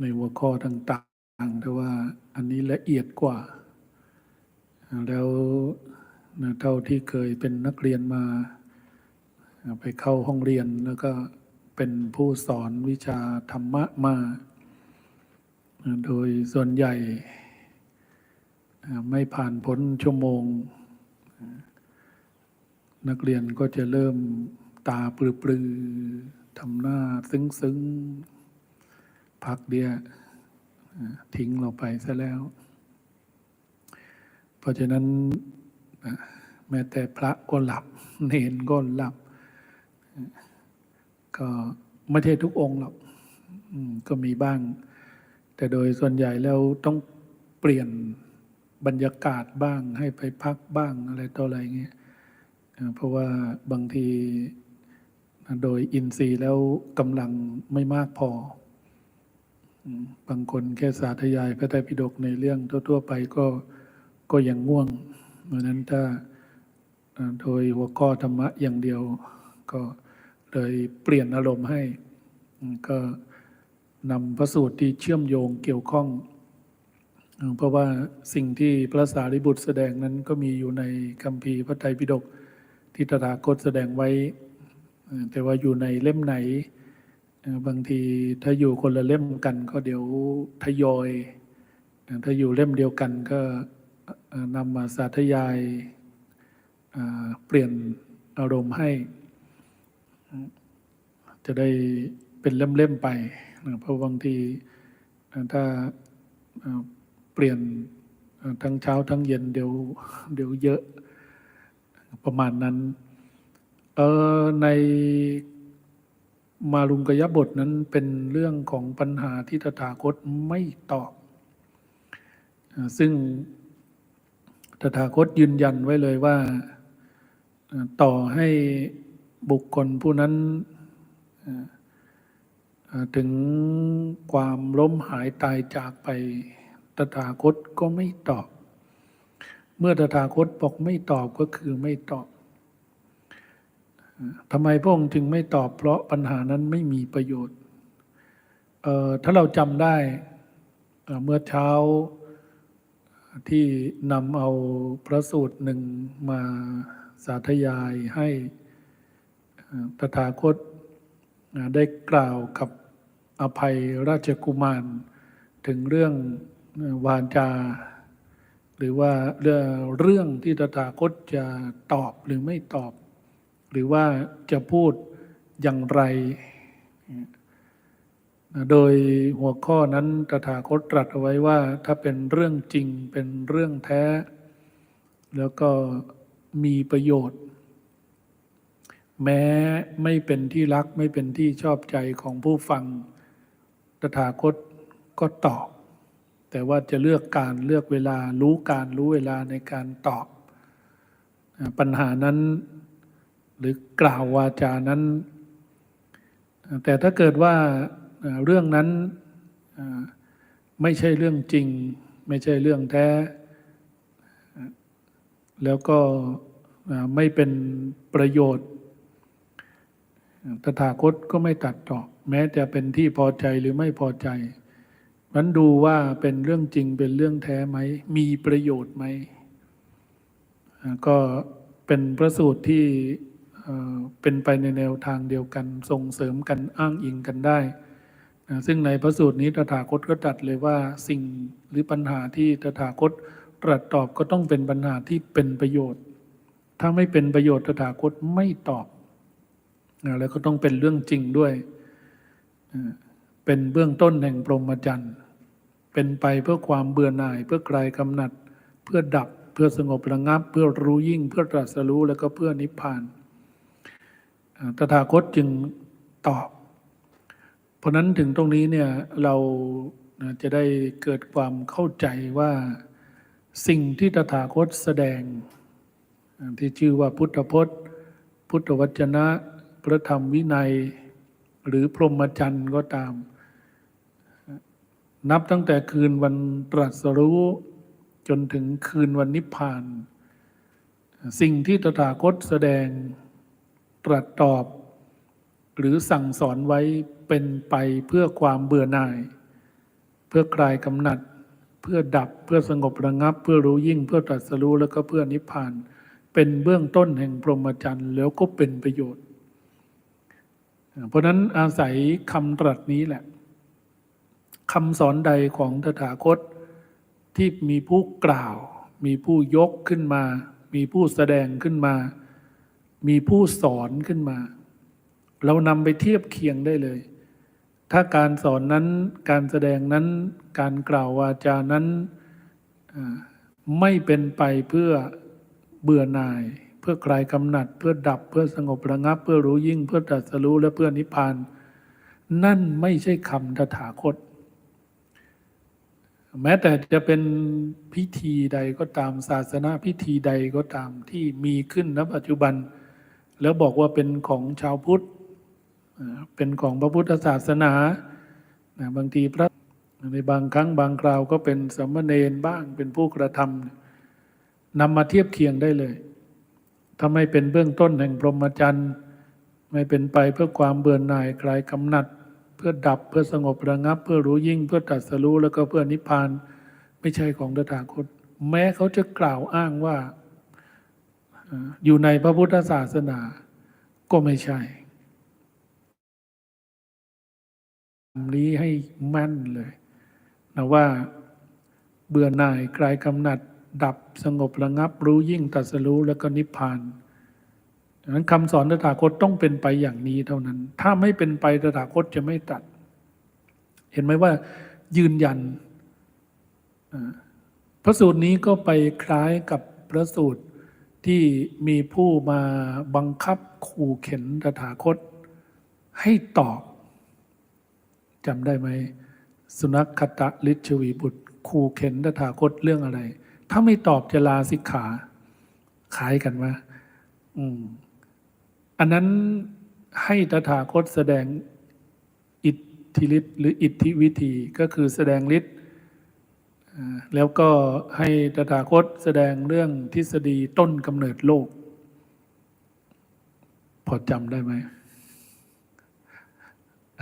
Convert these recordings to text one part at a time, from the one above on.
ในหัวข้อต่างๆ แต่ว่าอันนี้ละเอียดกว่า แล้วเท่าที่เคยเป็นนักเรียนมา ไปเข้าห้องเรียนแล้วก็เป็นผู้สอนวิชาธรรมะมา โดยส่วนใหญ่ ไม่ผ่านพ้นชั่วโมง นักเรียนก็จะเริ่มตาปลือๆทำหน้าซึ้งๆ พักเดียวทิ้งเราไปซะแล้ว เพราะฉะนั้นแม้แต่พระก็หลับ เนนก็หลับ ก็ไม่ใช่ทุกองค์หรอกก็มีบ้าง แต่โดยส่วนใหญ่แล้วต้องเปลี่ยนบรรยากาศบ้างให้ไปพักบ้างอะไรต่ออะไรเงี้ยเพราะว่าบางทีโดยอินทรีย์แล้วกำลังไม่มากพอ บางคนแค่สาธยายพระไตรปิฎกในเรื่องทั่ว ๆ ไปก็ก็ยังง่วง เพราะนั้นถ้าโดยหัวข้อธรรมะอย่างเดียว ก็เลยเปลี่ยนอารมณ์ให้ ก็นำพระสูตรที่เชื่อมโยงเกี่ยวข้อง เพราะว่าสิ่งที่พระสารีบุตรแสดงนั้นก็มีอยู่ในคำพีพระไตรปิฎกที่ตถาคตแสดงไว้ แต่ว่าอยู่ในเล่มไหน บางทีถ้าอยู่คนละเล่มกันก็เดี๋ยวทยอยถ้าอยู่เล่มเดียวกันก็นำมาสาธยายเปลี่ยนอารมณ์ให้ จะได้เป็นเล่มๆไปเพราะบางทีถ้าเปลี่ยนทั้งเช้าทั้งเย็นเดี๋ยวเดี๋ยวเยอะประมาณนั้นใน มาลุงกยบทนั้นเป็นเรื่องของปัญหาที่ตถาคตไม่ตอบ ซึ่งตถาคตยืนยันไว้เลยว่าต่อให้บุคคลผู้นั้นถึงความล้มหายตายจากไปตถาคตก็ไม่ตอบ เมื่อตถาคตบอกไม่ตอบก็คือไม่ตอบ ทำไมพระองค์จึงไม่ตอบเพราะปัญหานั้นไม่มีประโยชน์ ถ้าเราจำได้เมื่อเช้าที่นำเอาพระสูตรหนึ่งมาสาธยายให้ตถาคตได้กล่าวกับอภัยราชกุมาร ถึงเรื่องวาจา หรือว่าเรื่องที่ตถาคตจะตอบหรือไม่ตอบ หรือว่าจะพูดอย่างไร โดยหัวข้อนั้นตถาคตตรัสเอาไว้ว่าถ้าเป็นเรื่องจริงเป็นเรื่องแท้ แล้วก็มีประโยชน์ แม้ไม่เป็นที่รักไม่เป็นที่ชอบใจของผู้ฟังตถาคตก็ตอบ แต่ว่าจะเลือกการเลือกเวลารู้การรู้เวลาในการตอบ ปัญหานั้น หรือกล่าววาจานั้น แต่ถ้าเกิดว่าเรื่องนั้นไม่ใช่เรื่องจริง ไม่ใช่เรื่องแท้ แล้วก็ไม่เป็นประโยชน์ ตถาคตก็ไม่ตัดต่อแม้จะเป็นที่พอใจหรือไม่พอใจมันดูว่าเป็นเรื่องจริงเป็นเรื่องแท้ไหม มีประโยชน์ไหม ก็เป็นพระสูตรที่ เป็นไปในแนวทางเดียวกันส่งเสริมกันอ้างอิงกันได้ ซึ่งในพระสูตรนี้ตถาคตก็ตัดเลยว่าสิ่งหรือปัญหาที่ตถาคตตรัสตอบก็ต้องเป็นปัญหาที่เป็นประโยชน์ ถ้าไม่เป็นประโยชน์ตถาคตไม่ตอบ แล้วก็ต้องเป็นเรื่องจริงด้วย เป็นเบื้องต้นแห่งพรหมจรรย์ เป็นไปเพื่อความเบื่อหน่าย เพื่อคลายกำหนัด เพื่อดับ เพื่อสงบระงับ เพื่อรู้ยิ่ง เพื่อตรัสรู้ แล้วก็เพื่อนิพพาน ตถาคตจึงตอบ เพราะนั้นถึงตรงนี้เนี่ยเราจะได้เกิดความเข้าใจว่าสิ่งที่ตถาคตแสดง ที่ชื่อว่าพุทธพจน์ พุทธวจนะ พระธรรมวินัย หรือพรหมจรรย์ก็ตาม นับตั้งแต่คืนวันตรัสรู้จนถึงคืนวันนิพพาน สิ่งที่ตถาคตแสดง ตรัสตอบ หรือสั่งสอนไว้เป็นไปเพื่อความเบื่อหน่าย เพื่อคลายกำหนัด เพื่อดับเพื่อสงบระงับ เพื่อรู้ยิ่งเพื่อตรัสรู้แล้วก็เพื่อนิพพาน เป็นเบื้องต้นแห่งพรหมจรรย์แล้วก็เป็นประโยชน์ เพราะฉะนั้นอาศัยคำตรัสนี้แหละคำสอนใดของตถาคตที่มีผู้กล่าว มีผู้ยกขึ้นมา มีผู้แสดงขึ้นมา มีผู้สอนขึ้นมา เรานำไปเทียบเคียงได้เลย ถ้าการสอนนั้นการแสดงนั้นการกล่าววาจานั้นไม่เป็นไปเพื่อเบื่อหน่าย เพื่อคลายกำหนัด เพื่อดับเพื่อสงบระงับ เพื่อรู้ยิ่ง เพื่อตรัสรู้และเพื่อนิพพาน นั่นไม่ใช่คำตถาคต แม้แต่จะเป็นพิธีใดก็ตามศาสนาพิธีใดก็ตามที่มีขึ้นณปัจจุบัน แล้วบอกว่าเป็นของชาวพุทธเป็นของพระพุทธศาสนาบางทีพระในบางครั้งบางคราวก็เป็นสามเณรบ้างเป็นผู้กระทำนำมาเทียบเคียงได้เลยถ้าไม่เป็นเบื้องต้นแห่งพรหมจรรย์ไม่เป็นไปเพื่อความเบื่อหน่ายคลายกำหนัด เพื่อดับเพื่อสงบระงับ เพื่อรู้ยิ่งเพื่อตรัสรู้แล้วก็เพื่อนิพพาน ไม่ใช่ของตถาคต แม้เขาจะกล่าวอ้างว่า อยู่ในพระพุทธศาสนาก็ไม่ใช่คำนี้ให้แม่นเลยนะว่าเบื่อหน่ายคลายกำหนัด ดับสงบระงับรู้ยิ่งตรัสรู้แล้วก็นิพพานดังนั้นคำสอนตถาคตต้องเป็นไปอย่างนี้เท่านั้น ถ้าไม่เป็นไปตถาคตจะไม่ตัด เห็นไหมว่ายืนยันพระสูตรนี้ก็ไปคล้ายกับพระสูตร ที่มีผู้มาบังคับขู่เข็นตถาคต ให้ตอบจำได้ไหม สุนัขคตะลิชวีบุตรขู่เข็นตถาคตเรื่องอะไร ถ้าไม่ตอบจะลาสิกขาขายกันว่าอืมอันนั้นให้ตถาคตแสดงอิทธิฤทธิ์หรืออิทธิวิธีก็คือแสดงฤทธิ์ แล้วก็ให้ตถาคตแสดงเรื่องทฤษฎีต้นกำเนิดโลก พอจำได้ไหม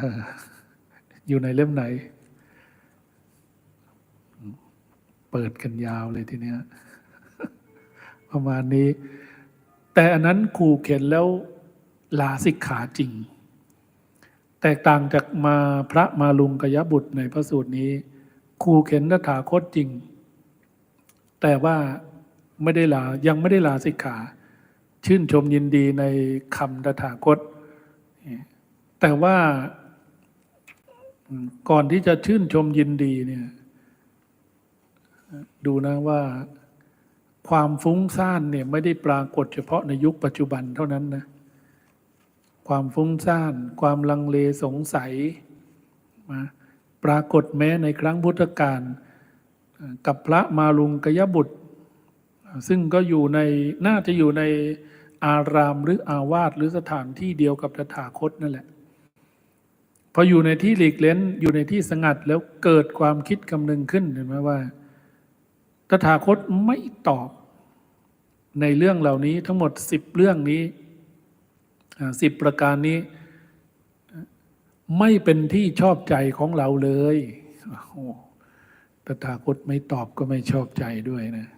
อออยู่ในเล่มไหน เปิดกันยาวเลยทีเนี้ย ประมาณนี้ แต่อันนั้นขู่เข็นแล้วลาสิกขาจริง แตกต่างจากมาพระมาลุงกยบุตรในพระสูตรนี้ ขู่เข็นตถาคตจริง แต่ว่าไม่ได้ลายังไม่ได้ลาสิกขา ชื่นชมยินดีในคำตถาคต แต่ว่าก่อนที่จะชื่นชมยินดีเนี่ยดูนะว่าความฟุ้งซ่านเนี่ยไม่ได้ปรากฏเฉพาะในยุคปัจจุบันเท่านั้นนะความฟุ้งซ่าน ความลังเลสงสัยนะ ปรากฏแม้ในครั้งพุทธกาลกับพระมาลุงกยบุตร ซึ่งก็อยู่ในน่าจะอยู่ในอารามหรืออาวาสหรือสถานที่เดียวกับตถาคตนั่นแหละพออยู่ในที่หลีกเล้นอยู่ในที่สงัดแล้วเกิดความคิดคำนึงขึ้นเห็นไหมว่า ตถาคตไม่ตอบในเรื่องเหล่านี้ทั้งหมดสิบเรื่องนี้สิบประการนี้ ไม่เป็นที่ชอบใจของเราเลยโอ้ตถาคตไม่ตอบก็ไม่ชอบใจด้วยนะ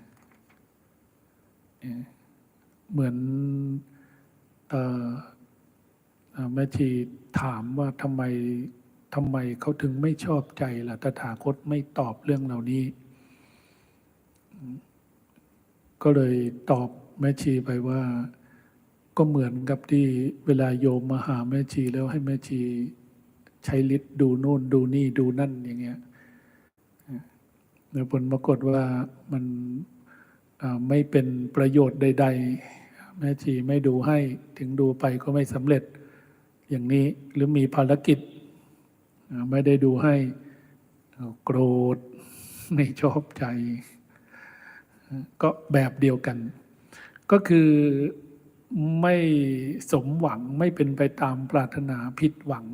เหมือนแม่ชีถามว่าทำไมทำไมเขาถึงไม่ชอบใจล่ะตถาคตไม่ตอบเรื่องเหล่านี้ ก็เลยตอบแม่ชีไปว่า ก็เหมือนกับที่เวลาโยมมาหาแม่ชีแล้วให้แม่ชี ใช้ฤทธิ์ดูโน่นดูนี่ดูนั่นอย่างเงี้ยแล้วผลปรากฏว่ามันไม่เป็นประโยชน์ใด ๆ แม่ชีไม่ดูให้ถึงดูไปก็ไม่สำเร็จอย่างนี้หรือมีภารกิจ ไม่ได้ดูให้โกรธไม่ชอบใจ ก็แบบเดียวกัน ก็คือไม่สมหวังไม่เป็นไปตามปรารถนาผิดหวัง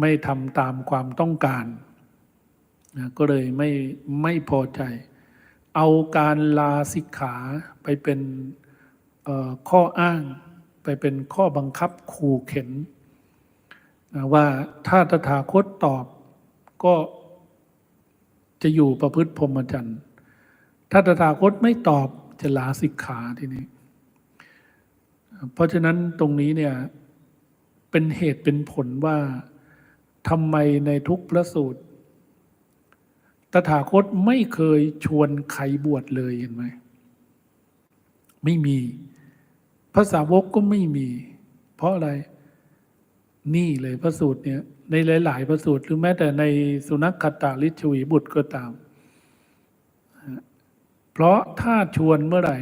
ไม่ทำตามความต้องการนะก็เลยไม่ไม่พอใจ เอาการลาสิกขาไปเป็นข้ออ้าง ไปเป็นข้อบังคับขู่เข็นนะว่าถ้าตถาคตตอบก็จะอยู่ประพฤติพรหมจรรย์ถ้าตถาคตไม่ตอบจะลาสิกขาทีนี้ เพราะฉะนั้นตรงนี้เนี่ยเป็นเหตุเป็นผลว่า ทำไมในทุกพระสูตร ตถาคตไม่เคยชวนใครบวชเลยเห็นไหม ไม่มีภาษาวกก็ไม่มี เพราะอะไร นี่เลยพระสูตรเนี่ย ในหลาย ๆ พระสูตรหรือแม้แต่ในสุนัขขตาลิชวีบุตรก็ตาม เพราะถ้าชวนเมื่อไหร่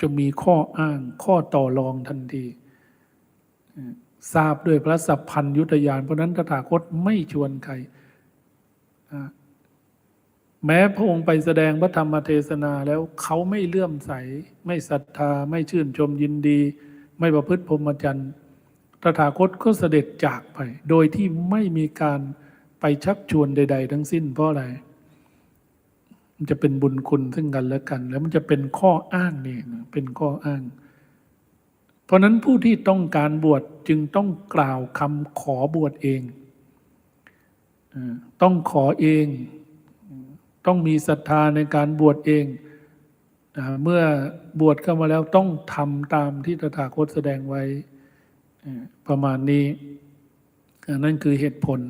จะมีข้ออ้างข้อต่อรองทันที ทราบด้วยพระสัพพัญยุตยานเพราะนั้นตถาคตไม่ชวนใคร แม้พระองค์ไปแสดงพระธรรมเทศนาแล้วเขาไม่เลื่อมใส ไม่ศรัทธา ไม่ชื่นชมยินดี ไม่ประพฤติพรหมจรรย์ตถาคตก็เสด็จจากไป โดยที่ไม่มีการไปชักชวนใด ๆ ทั้งสิ้นเพราะอะไร มันจะเป็นบุญคุณซึ่งกันและกัน แล้วมันจะเป็นข้ออ้างนี่เป็นข้ออ้าง ราะนั้นผู้ที่ต้องการบวชจึงต้องกล่าวคำขอบวชเอง ต้องขอเอง ต้องมีศรัทธาในการบวชเอง เมื่อบวชเข้ามาแล้วต้องทำตามที่ตถาคตแสดงไว้ประมาณนี้ นั่นคือเหตุผล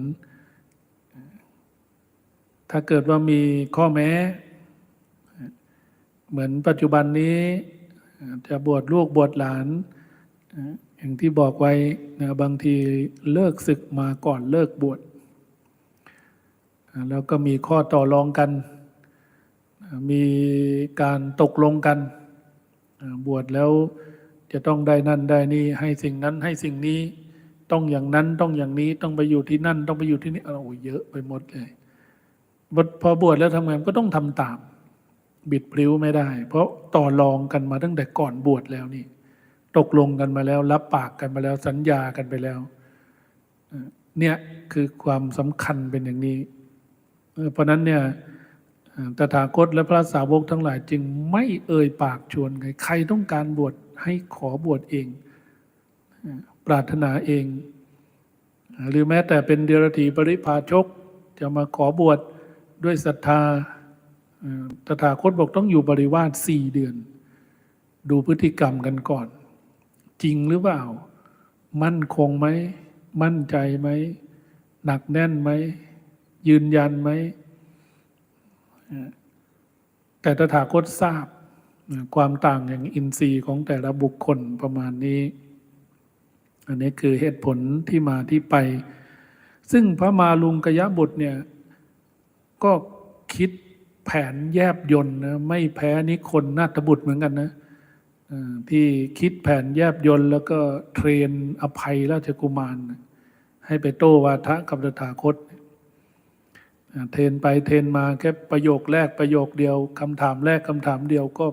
ถ้าเกิดว่ามีข้อแม้ เหมือนปัจจุบันนี้จะบวชลูกบวชหลาน อย่างที่บอกไว้นะบางทีเลิกศึกมาก่อนเลิกบวชแล้วก็มีข้อต่อรองกันมีการตกลงกันบวชแล้วจะต้องได้นั่นได้นี่ให้สิ่งนั้นให้สิ่งนี้ต้องอย่างนั้นต้องอย่างนี้ต้องไปอยู่ที่นั่นต้องไปอยู่ที่นี่โอ้เยอะไปหมดเลยพอบวชแล้วทำงานก็ต้องทำตาม บิดพลิ้วไม่ได้ เพราะต่อรองกันมาตั้งแต่ก่อนบวชแล้วนี่ ตกลงกันมาแล้ว รับปากกันมาแล้วสัญญากันไปแล้ว เนี่ยคือความสำคัญเป็นอย่างนี้ เพราะนั้นเนี่ยตถาคตและพระสาวกทั้งหลายจึงไม่เอ่ยปากชวนใครใครต้องการบวชให้ขอบวชเอง ปรารถนาเอง หรือแม้แต่เป็นเดรัจฉีปริพาชก จะมาขอบวชด้วยศรัทธาตถาคตบอกต้องอยู่บริวารสี่เดือน ดูพฤติกรรมกันก่อน จริงหรือเปล่า มั่นคงไหม มั่นใจไหม หนักแน่นไหม ยืนยันไหม แต่ตถาคตทราบความต่างอย่างอินทรีย์ของแต่ละบุคคลประมาณนี้ อันนี้คือเหตุผลที่มาที่ไป ซึ่งพระมาลุงกยะบุตรเนี่ย ก็คิดแผนแยบยนต์นะไม่แพ้นิคนนาถบุตรเหมือนกันนะ ที่คิดแผนแยบยนต์แล้วก็เทรนอภัยราชกุมาร ให้ไปโต้วาทะกับตถาคต เทรนไปเทรนมาแค่ประโยคแรกประโยคเดียวคำถามแรกคำถามเดียวก็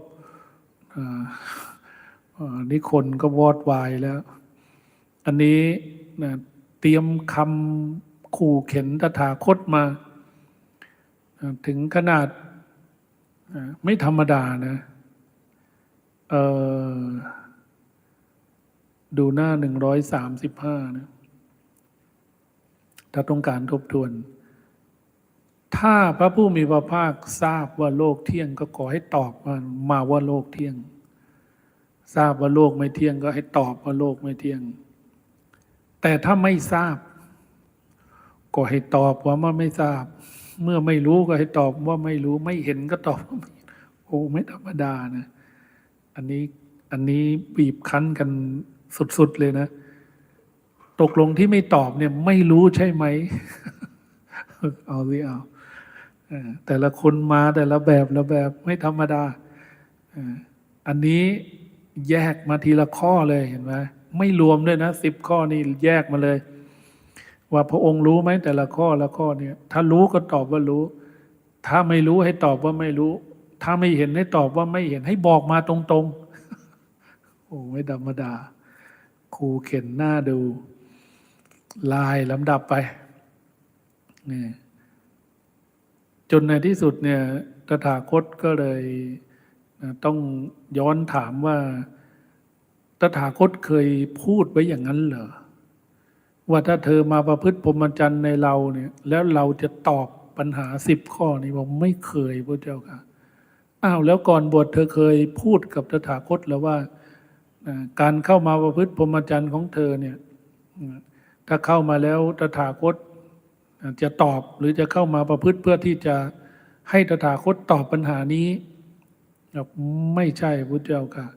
นิคนก็วอดวายแล้ว อันนี้เตรียมคำขู่เข็นตถาคตมา ถึงขนาดไม่ธรรมดานะ ดูหน้าหนึ่งร้อยสามสิบห้านะถ้าต้องการทบทวน ถ้าพระผู้มีพระภาคทราบว่าโลกเที่ยงก็ขอให้ตอบมามาว่าโลกเที่ยง ทราบว่าโลกไม่เที่ยงก็ให้ตอบว่าโลกไม่เที่ยง แต่ถ้าไม่ทราบ ก็ให้ตอบว่ามันไม่ทราบ เมื่อไม่รู้ก็ให้ตอบว่าไม่รู้ ไม่เห็นก็ตอบว่าโอ้ไม่ธรรมดานะ อันนี้อันนี้บีบคั้นกันสุด ๆ เลยนะ ตกลงที่ไม่ตอบเนี่ยไม่รู้ใช่ไหม เอาสิเอาแต่ละคนมาแต่ละแบบละแบบไม่ธรรมดา อันนี้แยกมาทีละข้อเลยเห็นไหมไม่รวมด้วยนะสิบข้อนี่แยกมาเลย ว่าพระองค์รู้ไหมแต่ละข้อละข้อเนี่ย ถ้ารู้ก็ตอบว่ารู้ ถ้าไม่รู้ให้ตอบว่าไม่รู้ ถ้าไม่เห็นให้ตอบว่าไม่เห็นให้บอกมาตรงๆ โอ้ไม่ธรรมดา ครูเข็นหน้าดู ลายลำดับไปนี่จนในที่สุดเนี่ยตถาคตก็เลยต้องย้อนถามว่า ตถาคตเคยพูดไว้อย่างนั้นเหรอ ว่าถ้าเธอมาประพฤติพรหมจรรย์ในเราเนี่ย แล้วเราจะตอบปปัญหาสิบข้อนี้บอกไม่เคยพระเจ้าค่ะ อ้าวแล้วก่อนบวชเธอเคยพูดกับตถาคตแล้วว่าการเข้ามาประพฤติพรหมจรรย์ของเธอเนี่ยถ้าเข้ามาแล้วตถาคตจะตอบหรือจะเข้ามาประพฤติเพื่อที่จะให้ตถาคตตอบปัญหานี้ไม่ใช่พระเจ้าค่ะ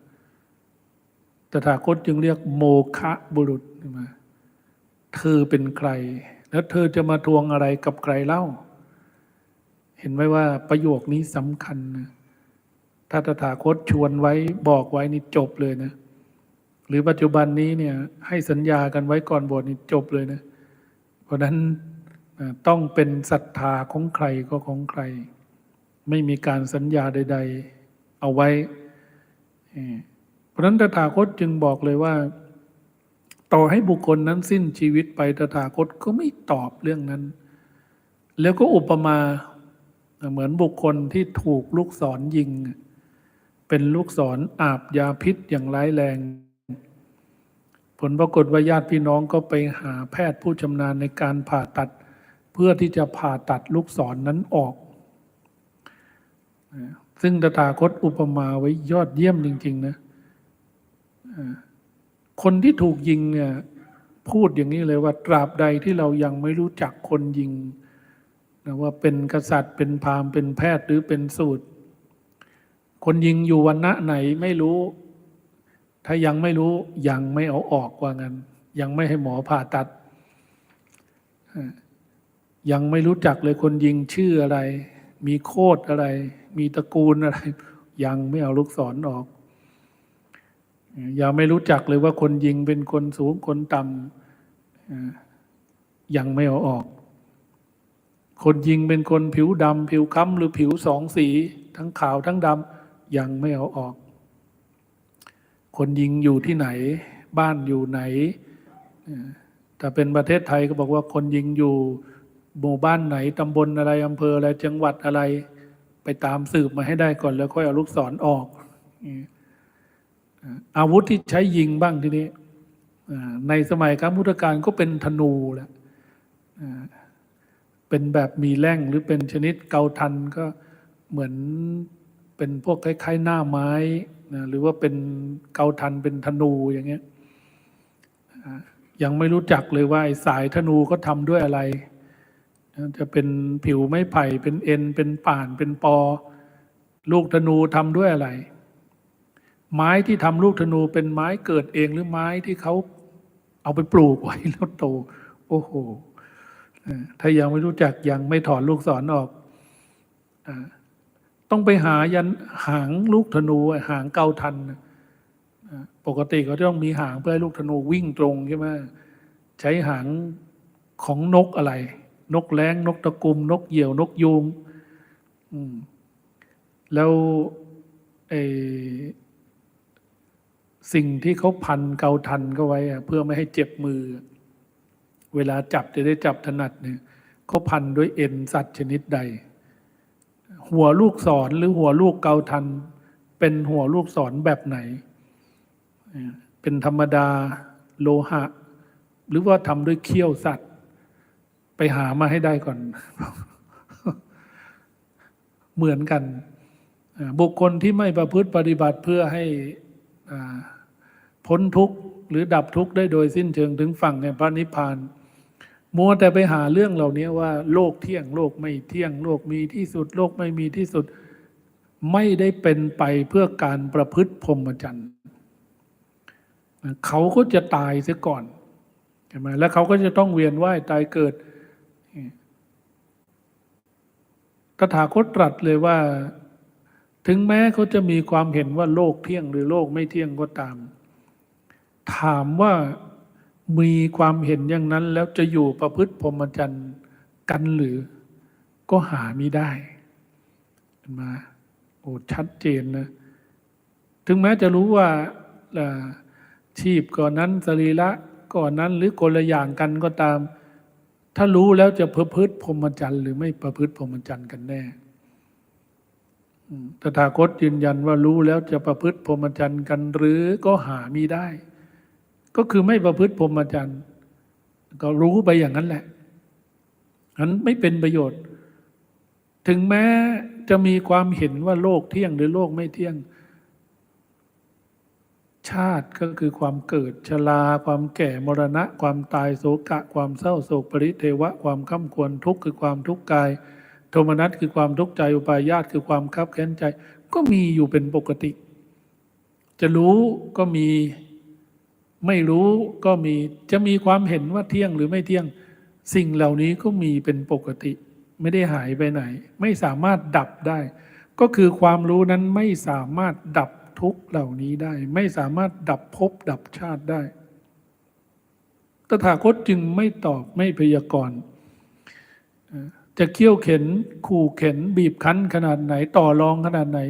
ตถาคตจึงเรียกโมคะบุรุษใช่ไหมเธอเป็นใคร แล้วเธอจะมาทวงอะไรกับใครเล่า เห็นไหมว่าประโยคนี้สำคัญนะ ถ้าตถาคตชวนไว้บอกไว้นี่จบเลยนะ หรือปัจจุบันนี้เนี่ยให้สัญญากันไว้ก่อนบวชนี่จบเลยนะ เพราะนั้นต้องเป็นศรัทธาของใครก็ของใคร ไม่มีการสัญญาใด ๆ เอาไว้ เพราะฉะนั้นตถาคตจึงบอกเลยว่า ต่อให้บุคคลนั้นสิ้นชีวิตไปตถาคตก็ไม่ตอบเรื่องนั้น แล้วก็อุปมาเหมือนบุคคลที่ถูกลูกศรยิง เป็นลูกศรออาบยาพิษอย่างร้ายแรง ผลปรากฏว่าญาติพี่น้องก็ไปหาแพทย์ผู้ชำนาญในการผ่าตัด เพื่อที่จะผ่าตัดลูกศรนนั้นออก ซึ่งตถาคตอุปมาไว้ยอดเยี่ยมจริง ๆ นะ คนที่ถูกยิงเนี่ยพูดอย่างนี้เลยว่าตราบใดที่เรายังไม่รู้จักคนยิงนะว่าเป็นกษัตริย์เป็นพราหมณ์เป็นแพทย์หรือเป็นสูตร คนยิงอยู่วันณะไหนไม่รู้ ถ้ายังไม่รู้ยังไม่เอาออกว่างั้น ยังไม่ให้หมอผ่าตัด ยังไม่รู้จักเลยคนยิงชื่ออะไร มีโคดอะไร มีตระกูลอะไร ยังไม่เอาลูกศรออกยังไม่รู้จักเลยว่าคนยิงเป็นคนสูงคนต่ำยังไม่เอาออก คนยิงเป็นคนผิวดำผิวค้ำหรือผิวสองสี ทั้งขาวทั้งดำ ยังไม่เอาออก คนยิงอยู่ที่ไหน บ้านอยู่ไหนอ่าถ้าเป็นประเทศไทยก็บอกว่าคนยิงอยู่หมู่บ้านไหนตำบลอะไรอำเภออะไรจังหวัดอะไร ไปตามสืบมาให้ได้ก่อนแล้วค่อยเอาลูกศรออกอาวุธที่ใช้ยิงบ้างทีนี้ในสมัยครัพุทธกาลก็เป็นธนูแหละเป็นแบบมีแร่งหรือเป็นชนิดเกาทันก็เหมือน เป็นพวกคล้ายๆหน้าไม้นะหรือว่าเป็นเกาทันเป็นธนูอย่างเงี้ยยังไม่รู้จักเลยว่าไอ้สายธนูก็ทำด้วยอะไรจะเป็นผิวไม้ไผ่เป็นเอ็นเป็นป่านเป็นปอ ลูกธนูทำด้วยอะไร ไม้ที่ทำลูกธนูเป็นไม้เกิดเองหรือไม้ที่เขาเอาไปปลูกไว้แล้วโต โอ้โหถ้ายังไม่รู้จักยังไม่ถอนลูกศรออกอา ต้องไปหายันหางลูกธนูหางเกาทัน ปกติเขาจะต้องมีหางเพื่อให้ลูกธนูวิ่งตรงใช่ไหมใช้หางของนกอะไร นกแร้งนกตะกุม นกเหยี่ยวนกยูงแล้วสิ่งที่เขาพันเกาทันก็ไว้เพื่อไม่ให้เจ็บมือ เวลาจับจะได้จับถนัดเนี่ยเขาพันด้วยเอ็นสัตว์ชนิดใด หัวลูกศรหรือหัวลูกเกาทัน เป็นหัวลูกศรแบบไหน เป็นธรรมดาโลหะ หรือว่าทำด้วยเขี้ยวสัตว์ ไปหามาให้ได้ก่อน เหมือนกัน บุคคลที่ไม่ประพฤติปฏิบัติเพื่อให้พ้นทุกข์ หรือดับทุกข์ได้โดยสิ้นเชิงถึงฝั่งแห่งพระนิพพาน มัวแต่ไปหาเรื่องเหล่านี้ว่า โลกเที่ยงโลกไม่เที่ยงโลกมีที่สุด โลกไม่มีที่สุด ไม่ได้เป็นไปเพื่อการประพฤติพรหมจรรย์เขาก็จะตายเสียก่อนใช่ไหมแล้วเขาก็จะต้องเวียนว่ายตายเกิดตถาคตตรัสเลยว่า ถึงแม้เขาจะมีความเห็นว่าโลกเที่ยงหรือโลกไม่เที่ยงก็ตาม ถามว่า มีความเห็นอย่างนั้นแล้วจะอยู่ประพฤติพรหมจรรย์กันหรือก็หาไม่ได้มาโอ้ชัดเจนนะถึงแม้จะรู้ว่าอาชีพก่อนนั้นสรีระก่อนนั้นหรือคนละอย่างกันก็ตาม ถ้ารู้แล้วจะประพฤติพรหมจรรย์หรือไม่ประพฤติพรหมจรรย์กันแน่ตถาคตยืนยันว่ารู้แล้วจะประพฤติพรหมจรรย์กันหรือก็หามีได้ ก็คือไม่ประพฤติพรหมจรรย์ ก็รู้ไปอย่างนั้นแหละอันไม่เป็นประโยชน์ ถึงแม้จะมีความเห็นว่าโลกเที่ยงหรือโลกไม่เที่ยง ชาติก็คือความเกิดชรา ความแก่มรณะ ความตายโศกะ ความเศร้าโศกปริเทวะ ความข้าควรทุกข์คือความทุกข์กาย โทมนัสคือความทุกข์ใจอุปายาตคือความคับแค้นใจ ก็มีอยู่เป็นปกติ จะรู้ก็มี ไม่รู้ก็มีจะมีความเห็นว่าเที่ยงหรือไม่เที่ยง สิ่งเหล่านี้ก็มีเป็นปกติ ไม่ได้หายไปไหน ไม่สามารถดับได้ ก็คือความรู้นั้นไม่สามารถดับทุกเหล่านี้ได้ ไม่สามารถดับภพดับชาติได้ ตถาคตจึงไม่ตอบไม่พยากรณ์จะเคี่ยวเข็นขู่เข็นบีบคั้นขนาดไหน ต่อรองขนาดไหน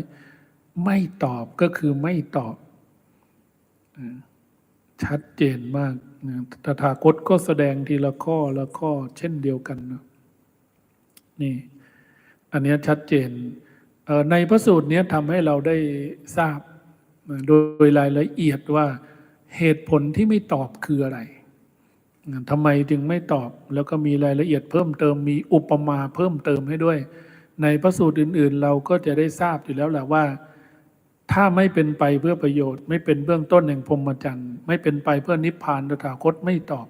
ไม่ตอบก็คือไม่ตอบ ชัดเจนมากนะตถาคตก็แสดงทีละข้อละข้อเช่นเดียวกันนะนี่ อันนี้ชัดเจนเในพระสูตรนี้ทำให้เราได้ทราบโดยรายละเอียดว่าเหตุผลที่ไม่ตอบคืออะไรทำไมจึงไม่ตอบ แล้วก็มีรายละเอียดเพิ่มเติม มีอุปมาเพิ่มเติมให้ด้วย ในพระสูตรอื่น ๆ เราก็จะได้ทราบอยู่แล้วแหละว่า ถ้าไม่เป็นไปเพื่อประโยชน์ ไม่เป็นเบื้องต้นแห่งพรหมจรรย์ ไม่เป็นไปเพื่อนิพพานตถาคตไม่ตอบ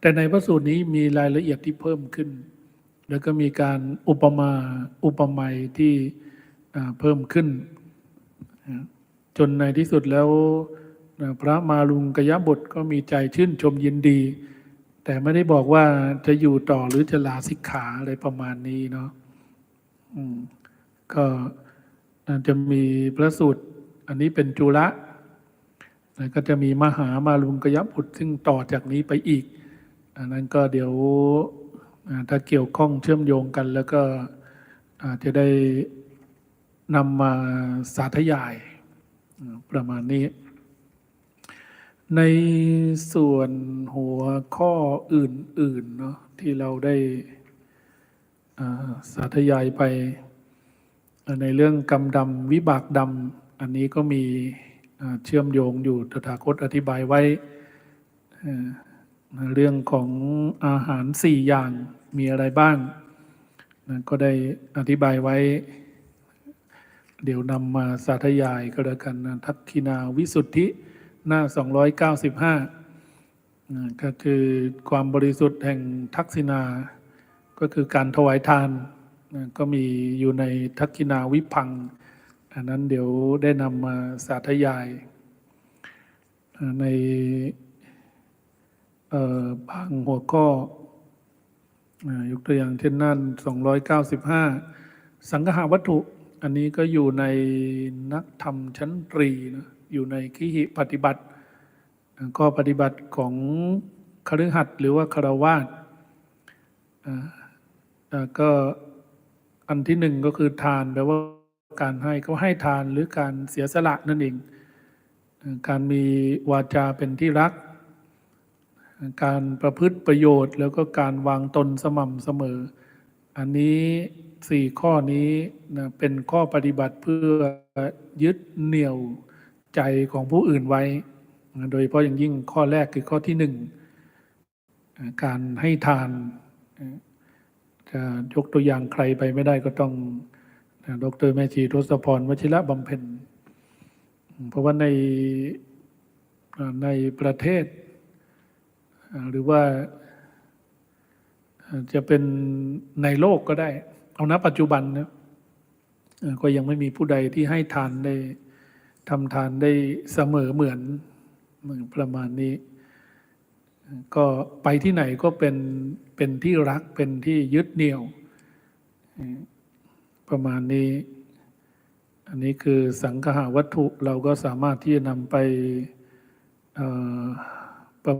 แต่ในพระสูตรนี้มีรายละเอียดที่เพิ่มขึ้น แล้วก็มีการอุปมาอุปไมยที่เพิ่มขึ้น จนในที่สุดแล้วพระมาลุงกยบุตรก็มีใจชื่นชมยินดี แต่ไม่ได้บอกว่าจะอยู่ต่อหรือจะลาสิกขาอะไรประมาณนี้เนาะก็จะมีพระสูตร อันนี้เป็นจุละแล้วก็จะมีมหามาลุงกยบุตรซึ่งต่อจากนี้ไปอีก อันนั้นก็เดี๋ยวถ้าเกี่ยวข้องเชื่อมโยงกัน แล้วก็อาจจะได้นำมาสาธยายประมาณนี้ ในส่วนหัวข้ออื่นๆเนาะที่เราได้สาธยายไป ในเรื่องกรรมดำวิบากดำ อันนี้ก็มีเชื่อมโยงอยู่ตถาคตอธิบายไว้เรื่องของอาหารสี่อย่างมีอะไรบ้างนะก็ได้อธิบายไว้ เดี๋ยวนำมาสาธยายก็แล้วกันนะทักขินาวิสุทธิหน้า 295นะก็คือความบริสุทธิ์แห่งทักษิณาก็คือการถวายทานนะก็มีอยู่ในทักขินาวิพัง์ อันนั้นเดี๋ยวได้นำมาสาธยาย ในบางหัวข้ออยกตัวอย่างเช่นนั่น 295 สังหาวัตถุ อันนี้ก็อยู่ในนักธรรมชั้นตรีนะอยู่ในขีหิปฏิบัติอ่าข้อปฏิบัติของคฤหัสถ์หรือว่าคารวาสอ่าอ่าก็อันที่หนึ่งก็คือทานแปลว่า การให้เขาให้ทานหรือการเสียสละนั่นเอง การมีวาจาเป็นที่รัก การประพฤติประโยชน์ แล้วก็การวางตนสม่ำเสมอ อันนี้สี่ข้อนี้นะเป็นข้อปฏิบัติเพื่อยึดเหนี่ยวใจของผู้อื่นไว้ โดยเฉพาะอย่างยิ่งข้อแรกคือข้อที่หนึ่งการให้ทานจะยกตัวอย่างใครไปไม่ได้ก็ต้อง ดรแม่ชีทศพรวชิระบำเพ็ญ เพราะว่าในในประเทศ หรือว่าจะเป็นในโลกก็ได้ เอาณปัจจุบันนะก็ยังไม่มีผู้ใดที่ให้ทานได้ทำทานได้เสมอเหมือนประมาณนี้ ก็ไปที่ไหนก็เป็นเป็นที่รักเป็นที่ยึดเหนี่ยว ประมาณนี้ อันนี้คือสังคหาวัตถุเราก็สามารถที่จะนำไปประ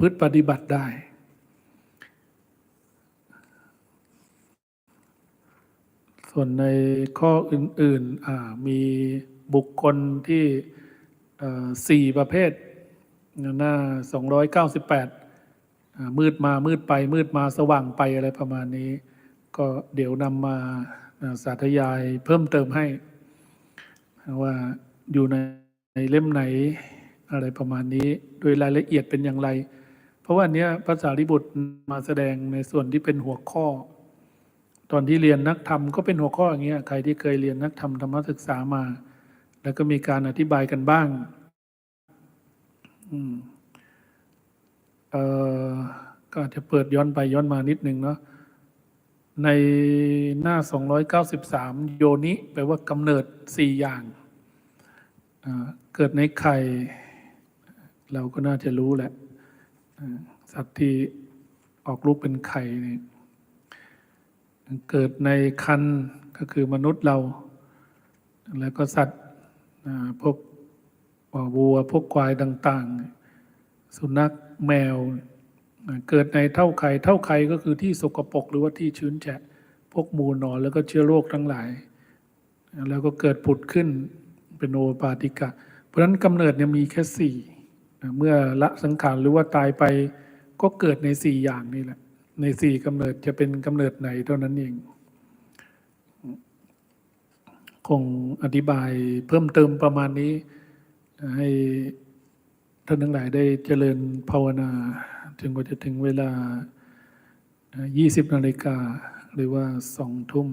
พฤติปฏิบัติได้ ส่วนในข้ออื่นๆมีบุคคลที่สี่ประเภท หน้า 298อ่ามืดมามืดไปมืดมาสว่างไปอะไรประมาณนี้ ก็เดี๋ยวนำมา สาธยายเพิ่มเติมให้ ว่าอยู่ในในเล่มไหนอะไรประมาณนี้ โดยรายละเอียดเป็นอย่างไร เพราะว่าอันเนี้ยภาษาริบุตรมาแสดงในส่วนที่เป็นหัวข้อ ตอนที่เรียนนักธรรมก็เป็นหัวข้ออย่างเงี้ยใครที่เคยเรียนนักธรรมธรรมศึกษามา แล้วก็มีการอธิบายกันบ้างอืมเอ่อก็อาจจะเปิดย้อนไปย้อนมานิดนึงเนาะ ในหน้า 293 โยนิแปลว่ากำเนิดสี่อย่างเกิดในไข่ เราก็น่าจะรู้แหละสัตว์ที่ออกลูกเป็นไข่เนี่ยเกิดในคันก็คือมนุษย์เรา แล้วก็สัตว์พวกวัวพวกควายต่าง ๆ สุนัขแมว เกิดในเท่าไข่เท่าไข่ก็คือที่สกปรกหรือว่าที่ชื้นแฉะพวกมูลนอนแล้วก็เชื้อโรคทั้งหลาย แล้วก็เกิดผุดขึ้นเป็นโอปาติกะ เพราะฉะนั้นกำเนิดเนี่ยมีแค่สี่เมื่อละสังขารหรือว่าตายไปก็เกิดในสี่อย่างนี่แหละ ในสี่กำเนิดจะเป็นกำเนิดไหนเท่านั้นเอง คงอธิบายเพิ่มเติมประมาณนี้ให้ ท่านทั้งหลายได้เจริญภาวนาจนกว่าจะถึงเวลา 20 นาฬิกาหรือว่า 2 ทุ่ม